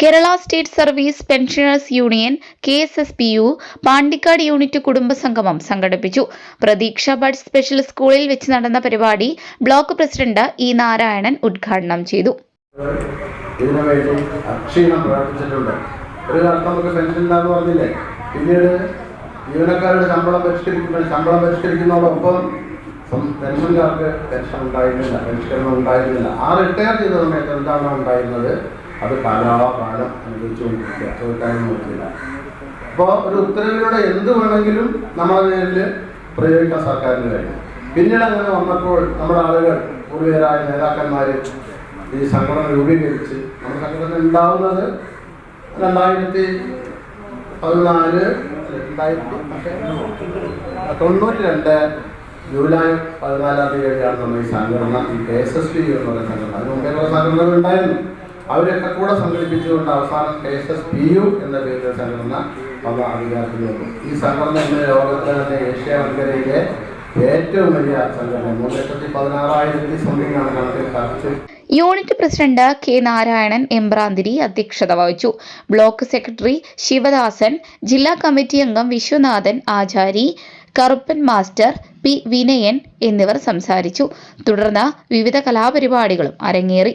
Kerala state service pensioners union K S S P U Pandikkad unit കുടുംബസംഗമം സംഘടിപ്പിച്ചു. പ്രതീക്ഷ bud special സ്കൂളിൽ വെച്ച് നടന്ന പരിപാടി ബ്ലോക്ക് പ്രസിഡന്റ് ഇ നാരായണൻ ഉദ്ഘാടനം ചെയ്തു. ഒരു പറഞ്ഞില്ലേ? പിന്നീട് പെൻഷൻകാർക്ക് പെൻഷൻ ഉണ്ടായിരുന്നില്ല പരിഷ്കരണം ഉണ്ടായിരുന്നില്ല. ആ റിട്ടയർ ചെയ്ത സമയത്ത് എന്താണ് ഉണ്ടായിരുന്നത്? അത് കാലാകാലം അനുഭവിച്ചുകൊണ്ടിരിക്കുക. നോക്കിയില്ല. അപ്പോൾ ഒരു ഉത്തരവിലൂടെ എന്ത് വേണമെങ്കിലും നമ്മുടെ പേരിൽ പ്രയോഗിക്കാൻ സർക്കാരിന് കഴിയും. പിന്നീട് അങ്ങനെ വന്നപ്പോൾ നമ്മുടെ ആളുകൾ പൂർവികരായ നേതാക്കന്മാർ ഈ സംഘടന രൂപീകരിച്ച് നമ്മുടെ സംഘടന ഉണ്ടാവുന്നത് രണ്ടായിരത്തി പതിനാല് രണ്ടായിരത്തി തൊണ്ണൂറ്റി രണ്ട് ജൂലൈ പതിനാലാം തീയതിയാണ് നമ്മൾ ഈ സംഘടന ഈ കെ എസ് എസ് പി എന്ന് പറയുന്ന സംഘടന. അതിന് മുമ്പേ സംഘടനകൾ ഉണ്ടായിരുന്നു. അവരൊക്കെ കൂടെ സംഘടിപ്പിച്ചുകൊണ്ട് അവസാനം K S S P U എന്ന പേരിൽ സംഘടന വന്ന അധികാരത്തിൽ വന്നു ഈ സംഘടന ഇന്ന് ലോകത്തിലെ തന്നെ ഏഷ്യ വൻകരയിലെ ഏറ്റവും വലിയ സംഘടന. മൂന്ന് ലക്ഷത്തി പതിനാറായിരത്തി സംതിങ് കണക്കിൽ unit president K Narayanan Embranthiri അധ്യക്ഷത വഹിച്ചു. ബ്ലോക്ക് സെക്രട്ടറി ശിവദാസൻ ജില്ലാ കമ്മിറ്റി അംഗം വിശ്വനാഥൻ ആചാരി കറുപ്പൻ മാസ്റ്റർ പി വിനയൻ എന്നിവർ സംസാരിച്ചു. തുടർന്ന് വിവിധ കലാപരിപാടികളും അരങ്ങേറി.